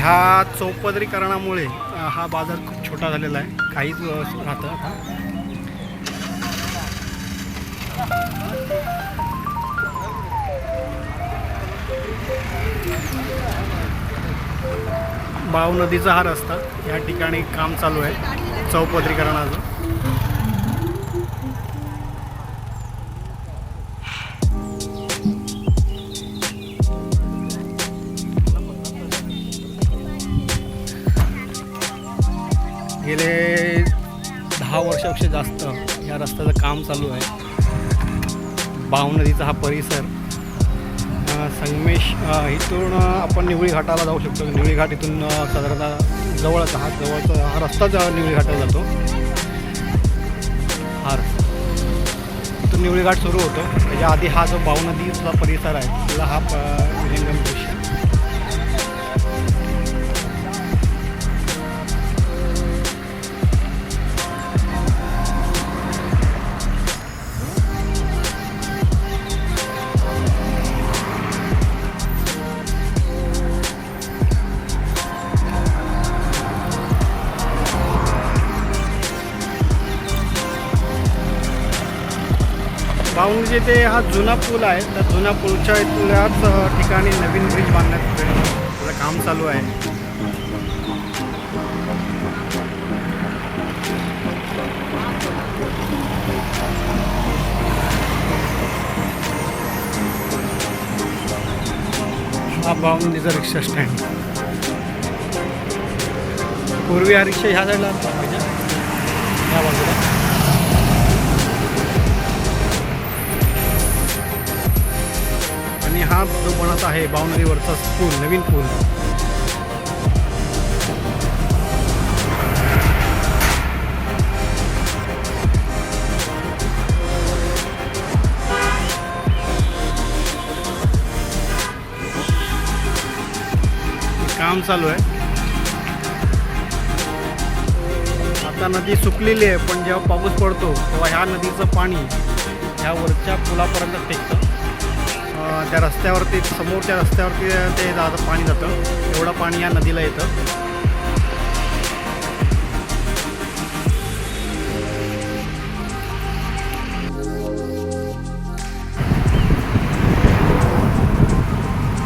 ह्या चौपदरीकरणामुळे हा बाजार खूप छोटा झालेला आहे. काहीच राहतं आता बाव नदीचा हा रस्ता या ठिकाणी काम चालू आहे. चौपदरीकरणाचं गेले दहा वर्षापेक्षा जास्त या रस्त्याचं काम चालू आहे. बाव नदीचा हा परिसर. संगमेश इथून आपण निवळी घाटाला जाऊ शकतो. निवळी घाट इथून साधारणतः जवळच हा जवळचा हा रस्ताच निवळी घाटाला जातो. हा रस्ता. इथून निवळी घाट सुरू होतो. त्याच्या आधी हा जो बाव नदीचा परिसर आहे त्याला हा प- विहंगम दृश्य बावनजी ते हा जुना पूल आहे त्या जुन्या पूलच्या इथल्याच ठिकाणी नवीन ब्रिज बांधण्यात त्याचं काम चालू आहे. हा बावनजीचा रिक्षा स्टँड पूर्वी हा रिक्षा ह्या साईडला आणि हा जो बनत आहे बावनरीवरचा पूल नवीन पूल. काम चालू आहे. आता नदी सुकलेली आहे पण जेव्हा पाऊस पडतो तेव्हा ह्या नदीचं पाणी ह्या वरच्या पुलापर्यंत टेकतं. त्या रस्त्यावरती समोरच्या रस्त्यावरती ते जातं पाणी जातं. एवढं पाणी या नदीला येतं.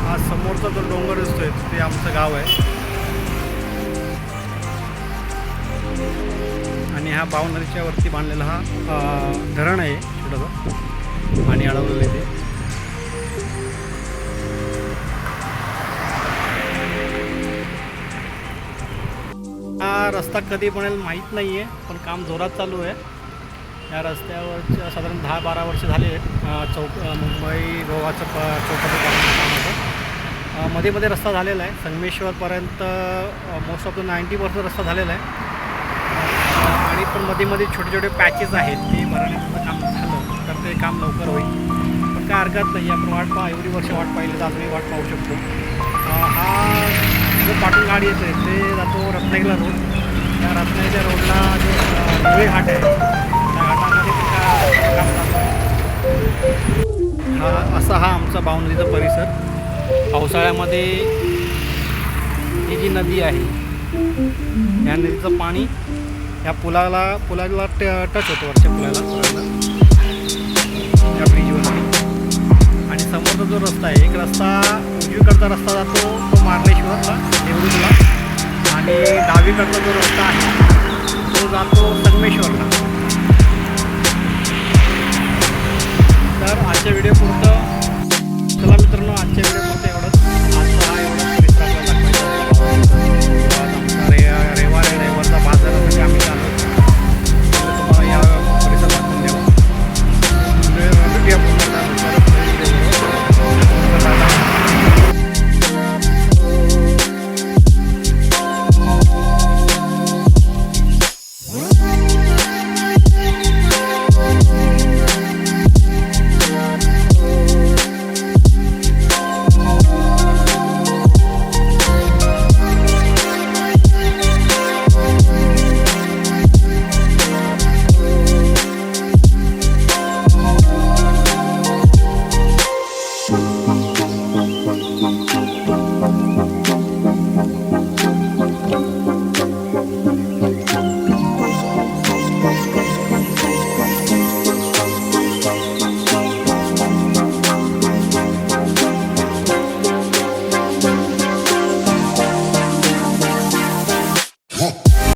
हा समोरचा जो डोंगर दिसतोय ते आमचं गाव आहे. आणि हा बावनदीच्या वरती बांधलेला हा धरण आहे छोटंसं. पाणी अडवलेलं आहे ते. रस्ता कधी बनेल माहीत नाही आहे पण काम जोरात चालू आहे. या रस्त्यावरच्या साधारण दहा बारा वर्ष झाले अं, चौक मुंबई गोवाचं प चौकटी मध्ये मध्ये रस्ता झालेला आहे. संगमेश्वरपर्यंत most of the ninety percent रस्ता झालेला आहे. आणि पण मध्ये मध्ये छोटे छोटे पॅचेस आहेत ते भरण्याचं काम झालं. तर ते काम लवकर होईल. पण काय हरकत नाही. आपण वाट पहा एवढी वर्ष वाट पाहिली तर आम्ही वाट पाहू शकतो. हा जो पाटून गाडी येते ते जातो रत्नागिरीला रोड. त्या रत्नागिरीच्या रोडला जो नवे घाट आहे त्या घाटामध्ये हा असा हा आमचा बावनदीचा परिसर. पावसाळ्यामध्ये ही जी नदी आहे या नदीचं पाणी या पुलाला पुलाला ट टच होतं वरच्या पुलाला. या ब्रिजवर आणि समोरचा जो रस्ता आहे एक रस्ता उजवीकडचा रस्ता जातो तो मार्लेश्वरला देवरुखला. आणि डावीकडचा जो रस्ता आहे तो जातो संगमेश्वरला. तर आजच्या व्हिडिओ पुरतं